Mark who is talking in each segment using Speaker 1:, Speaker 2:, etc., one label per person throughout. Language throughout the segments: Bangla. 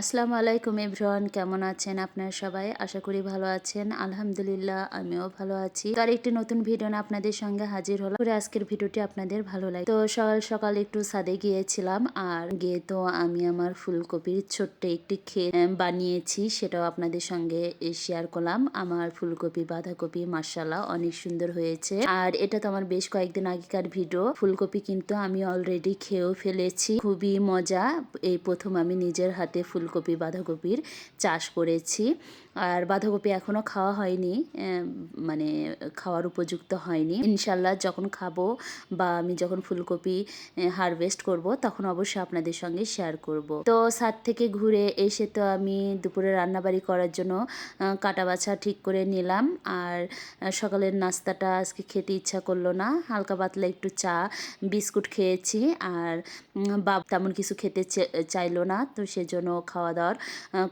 Speaker 1: আসসালামু আলাইকুম এভরিওয়ান, কেমন আছেন আপনারা সবাই? আশা করি ভালো আছেন। আলহামদুলিল্লাহ, আমিও ভালো আছি। তার একটি নতুন ভিডিও না আপনাদের সঙ্গে হাজির হলাম। করে আজকের ভিডিওটি আপনাদের ভালো লাগে। তো সকাল সকাল একটু সাদে গিয়েছিলাম, আর গিয়ে তো আমি আমার ফুলকপির ছোট্ট একটি ক্ষেত বানিয়েছি। সেটাও আপনাদের সঙ্গে শেয়ার করলাম। আমার ফুলকপি, বাঁধাকপি মাসাল্লাহ অনেক সুন্দর হয়েছে। আর এটা তো আমার বেশ কয়েকদিন আগেকার ভিডিও। ফুলকপি কিন্তু আমি অলরেডি খেয়েও ফেলেছি। খুবই মজা। এই প্রথম আমি নিজের হাতে ফুলকপি বাঁধাকপির চাষ করেছি। আর বাঁধাকপি এখনও খাওয়া হয়নি মানে খাওয়ার উপযুক্ত হয়নি। ইনশাল্লাহ যখন খাব বা আমি যখন ফুলকপি হারভেস্ট করব, তখন অবশ্যই আপনাদের সঙ্গে শেয়ার করব। তো সাত থেকে ঘুরে এসে তো আমি দুপুরে রান্নাবাড়ি করার জন্য কাটা বাছা ঠিক করে নিলাম। আর সকালের নাস্তাটা আজকে খেতে ইচ্ছা করল না। হালকা পাতলা একটু চা, বিস্কুট খেয়েছি। আর বাপ তেমন কিছু খেতে চাইলো না। তো সেজন্য খাওয়া দাওয়ার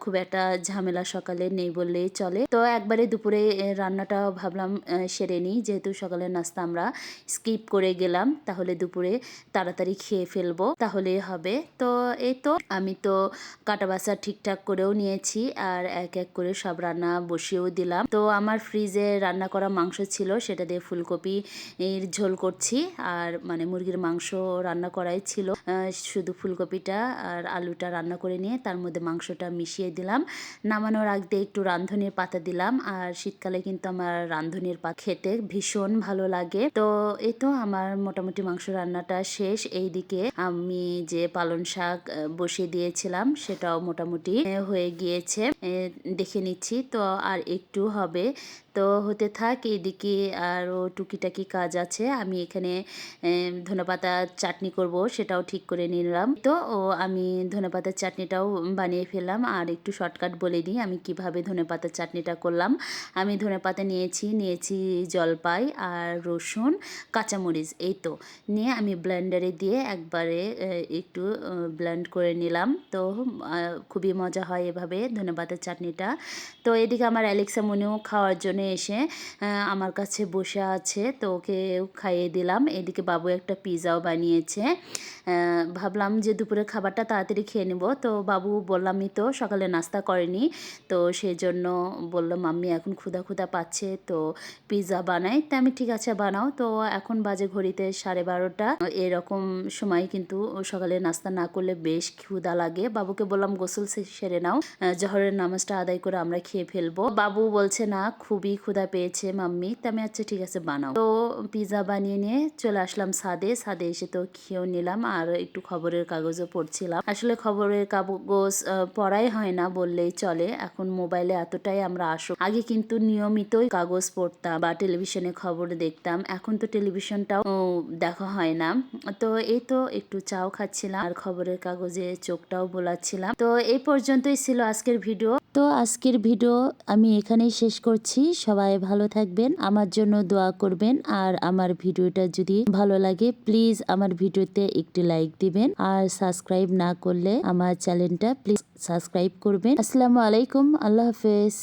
Speaker 1: খুব একটা ঝামেলা সকালে নেই। বললেই চলে। তো একবারে দুপুরে রান্নাটা ভাবলাম সেরে নিই। যেহেতু সকালের নাস্তা আমরা স্কিপ করে গেলাম, তাহলে দুপুরে তাড়াতাড়ি খেয়ে ফেলব তাহলে হবে। তো এই তো, আমি তো কাটা বাছা ঠিকঠাক করেও নিয়েছি আর এক এক করে সব রান্না বসিয়েও দিলাম। তো আমার ফ্রিজে রান্না করা মাংস ছিল, সেটা দিয়ে ফুলকপি এর ঝোল করছি আর মানে মুরগির মাংস রান্না করাই ছিল। শুধু ফুলকপিটা আর আলুটা রান্না করে নিয়ে তার মধ্যে মাংসটা মিশিয়ে দিলাম। নামানোর আগ দিয়ে একটু রাঁধুনির পাতা দিলাম আর শীতকালে কিন্তু আমার রাঁধুনির পাতা খেতে ভীষণ ভালো লাগে। তো এই তো আমার মোটামুটি মাংস রান্নাটা শেষ। এইদিকে আমি যে পালন শাক বসিয়ে দিয়েছিলাম সেটাও মোটামুটি হয়ে গিয়েছে। দেখে নিচ্ছি। তো আর একটু হবে। তো হতে থাক, এইদিকে আরও টুকিটাকি কাজ আছে। আমি এখানে ধনেপাতা চাটনি করব, সেটাও ঠিক করে নিলাম। তো ও, আমি ধনেপাতার চাটনিটাও বানিয়ে ফেললাম। আর একটু শর্টকাট বলে দিই, আমি কীভাবে ধনেপাতার চাটনিটা করলাম। আমি ধনেপাতা নিয়েছি নিয়েছি জলপাই আর রসুন, কাঁচামরিচ, এই তো। নিয়ে আমি ব্লেন্ডারে দিয়ে একবারে একটু ব্লেন্ড করে নিলাম। তো খুবই মজা হয় এভাবে ধনেপাতার চাটনিটা। তো এদিকে আমার অ্যালেক্সা মনেও খাওয়ার জন্য এসে আমার কাছে বসে আছে। তো ওকে খাইয়ে দিলাম। এদিকে বাবু একটা পিৎজাও বানিয়েছে। ভাবলাম যে দুপুরের খাবারটা তাড়াতাড়ি খেয়ে নেব। তো বাবু বললামই তো সকালে নাস্তা করেনি। তো সেই জন্য বলল, মাম্মি এখন ক্ষুধা ক্ষুধা পাচ্ছে, তো পিৎজা বানাই। তা আমি ঠিক আছে, বানাও। তো এখন বাজে ঘড়িতে সাড়ে বারোটা। এরকম সময় কিন্তু সকালে নাস্তা না করলে বেশ ক্ষুধা লাগে। বাবুকে বললাম, গোসল সেরে নাও। জহরের নামাজটা আদায় করে আমরা খেয়ে ফেলব। বাবু বলছে, না, খুবই ক্ষুধা পেয়েছে মাম্মি। তা আমি আচ্ছা ঠিক আছে, বানাও। তো পিৎজা বানিয়ে নিয়ে চলে আসলাম সাদে। সাদে এসে তো খেয়েও নিলাম আর একটু খবরের কাগজও পড়ছিলাম। আসলে খবরের কাগজ পড়াই হয় না বললেই চলে। এখন মোবাইলে এতটাই আমরা আসো আগে কিন্তু নিয়মিতই কাগজ পড়তাম বা টেলিভিশনে খবর দেখতাম। এখন তো টেলিভিশনটাও দেখা হয় না। তো এই তো একটু চাও খাচ্ছিলাম আর খবরের কাগজে চোখটাও বোলাচ্ছিলাম। তো এই পর্যন্তই ছিল আজকের ভিডিও। তো আজকের ভিডিও আমি এখানেই শেষ করছি। সবাই ভালো থাকবেন, আমার জন্য দোয়া করবেন। আর আমার ভিডিওটা যদি ভালো লাগে, প্লিজ আমার ভিডিওতে একটি লাইক দিবেন। আর সাবস্ক্রাইব না করলে আমার চ্যানেলটা প্লিজ সাবস্ক্রাইব করবেন। আসসালামু আলাইকুম, আল্লাহ হাফেজ।